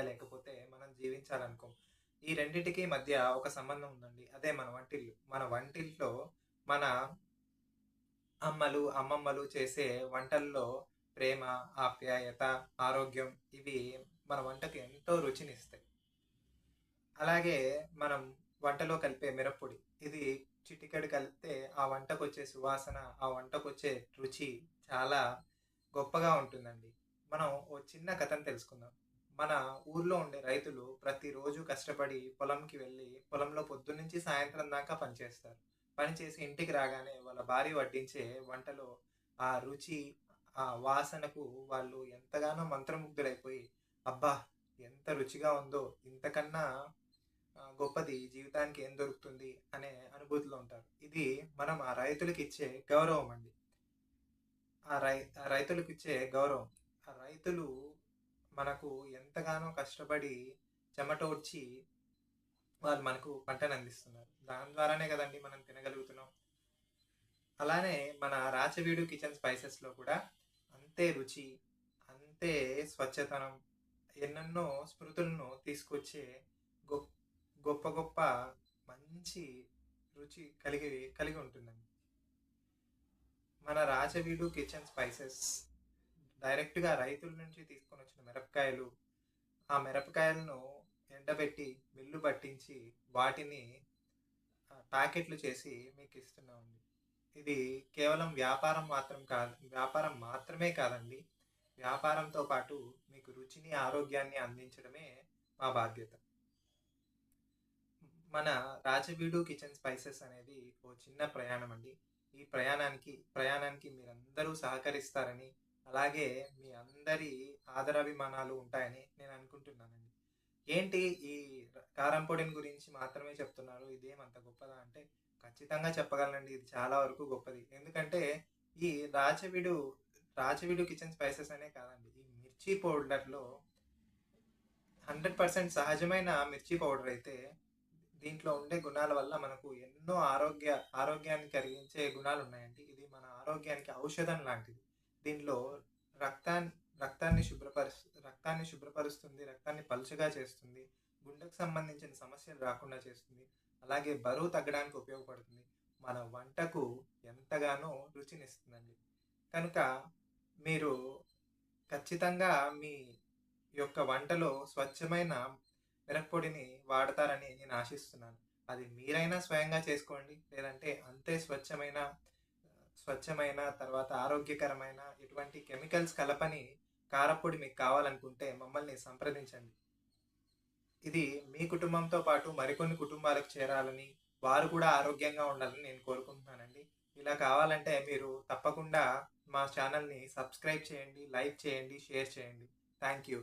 సరిగ్గా లేకపోతే మనం జీవించాలనుకోం ఈ రెండింటికి మధ్య ఒక సంబంధం ఉందండి. అదే మన వంటిల్లు. మన వంటిల్లో మన అమ్మలు అమ్మమ్మలు చేసే వంటల్లో ప్రేమ ఆప్యాయత ఆరోగ్యం ఇవి మన వంటకు ఎంతో రుచినిస్తాయి. అలాగే మనం వంటలో కలిపే మిరప్పొడి ఇది చిటికెడు కలిపితే ఆ వంటకు వచ్చే సువాసన ఆ వంటకు వచ్చే రుచి చాలా గొప్పగా ఉంటుందండి. మనం ఓ చిన్న కథను తెలుసుకుందాం. మన ఊర్లో ఉండే రైతులు ప్రతిరోజు కష్టపడి పొలంకి వెళ్ళి పొలంలో పొద్దున్నుంచి సాయంత్రం దాకా పనిచేస్తారు పనిచేసి ఇంటికి రాగానే వాళ్ళ భార్య వడ్డించే వంటలో ఆ రుచి ఆ వాసనకు వాళ్ళు ఎంతగానో మంత్రముగ్ధులైపోయి అబ్బా ఎంత రుచిగా ఉందో ఇంతకన్నా గొప్పది జీవితానికి ఏం దొరుకుతుంది? అనే అనుభూతిలో ఉంటారు. ఇది మనం ఆ రైతులకు ఇచ్చే గౌరవం అండి. ఆ రై రైతులకు ఇచ్చే గౌరవం. ఆ రైతులు మనకు ఎంతగానో కష్టపడి చెమటోడ్చి వాళ్ళు మనకు పంటను అందిస్తున్నారు. దాని ద్వారానే కదండి మనం తినగలుగుతున్నాం. అలానే మన రాచవీడు కిచెన్ స్పైసెస్లో కూడా అంతే రుచి అంతే స్వచ్ఛతనం ఎన్నెన్నో స్మృతులను తీసుకొచ్చే గొప్ప గొప్ప గొప్ప మంచి రుచి కలిగి కలిగి ఉంటుందండి. మన రాజవీడు కిచెన్ స్పైసెస్ డైరెక్ట్గా రైతుల నుంచి తీసుకొని వచ్చిన మిరపకాయలు ఆ మిరపకాయలను ఎండబెట్టి మిల్లు పట్టించి వాటిని ప్యాకెట్లు చేసి మీకు ఇస్తున్నామండి ఇది కేవలం వ్యాపారం మాత్రం కాదు వ్యాపారం మాత్రమే కాదండి. వ్యాపారంతో పాటు మీకు రుచిని ఆరోగ్యాన్ని అందించడమే మా బాధ్యత. మన రాజవీడు కిచెన్ స్పైసెస్ అనేది ఓ చిన్న ప్రయాణం అండి. ఈ ప్రయాణానికి ప్రయాణానికి మీరందరూ సహకరిస్తారని అలాగే మీ అందరి ఆదరాభిమానాలు ఉంటాయని నేను అనుకుంటున్నానండి. ఏంటి ఈ కారం పొడిని గురించి మాత్రమే చెప్తున్నారు. ఇదేం అంత గొప్పదా అంటే ఖచ్చితంగా చెప్పగలనండి. ఇది చాలా వరకు గొప్పది. ఎందుకంటే ఈ రాచవిడు రాచవిడు కిచెన్ స్పైసెస్ అనే కాదండి. ఈ మిర్చి పౌడర్లో హండ్రెడ్ పర్సెంట్ సహజమైన మిర్చి పౌడర్ అయితే దీంట్లో ఉండే గుణాల వల్ల మనకు ఎన్నో ఆరోగ్య ఆరోగ్యాన్ని కలిగించే గుణాలు ఉన్నాయండి ఇది మన ఆరోగ్యానికి ఔషధం లాంటిది. దీనిలో రక్తాన్ని రక్తాన్ని శుభ్రపరుస్తు రక్తాన్ని శుభ్రపరుస్తుంది రక్తాన్ని పలుచగా చేస్తుంది గుండెకు సంబంధించిన సమస్యలు రాకుండా చేస్తుంది అలాగే బరువు తగ్గడానికి ఉపయోగపడుతుంది. మన వంటకు ఎంతగానో రుచినిస్తుందండి. కనుక మీరు ఖచ్చితంగా మీ యొక్క వంటలో స్వచ్ఛమైన మిరప్పొడిని వాడతారని నేను ఆశిస్తున్నాను. అది మీరైనా స్వయంగా చేసుకోండి లేదంటే అంతే స్వచ్ఛమైన స్వచ్ఛమైన తర్వాత ఆరోగ్యకరమైన ఎటువంటి కెమికల్స్ కలపని కారపొడి మీకు కావాలనుకుంటే మమ్మల్ని సంప్రదించండి. ఇది మీ కుటుంబంతో పాటు మరికొన్ని కుటుంబాలకు చేరాలని వారు కూడా ఆరోగ్యంగా ఉండాలని నేను కోరుకుంటున్నానండి. ఇలా కావాలంటే మీరు తప్పకుండా మా ఛానల్ని సబ్స్క్రైబ్ చేయండి లైక్ చేయండి షేర్ చేయండి. Thank you.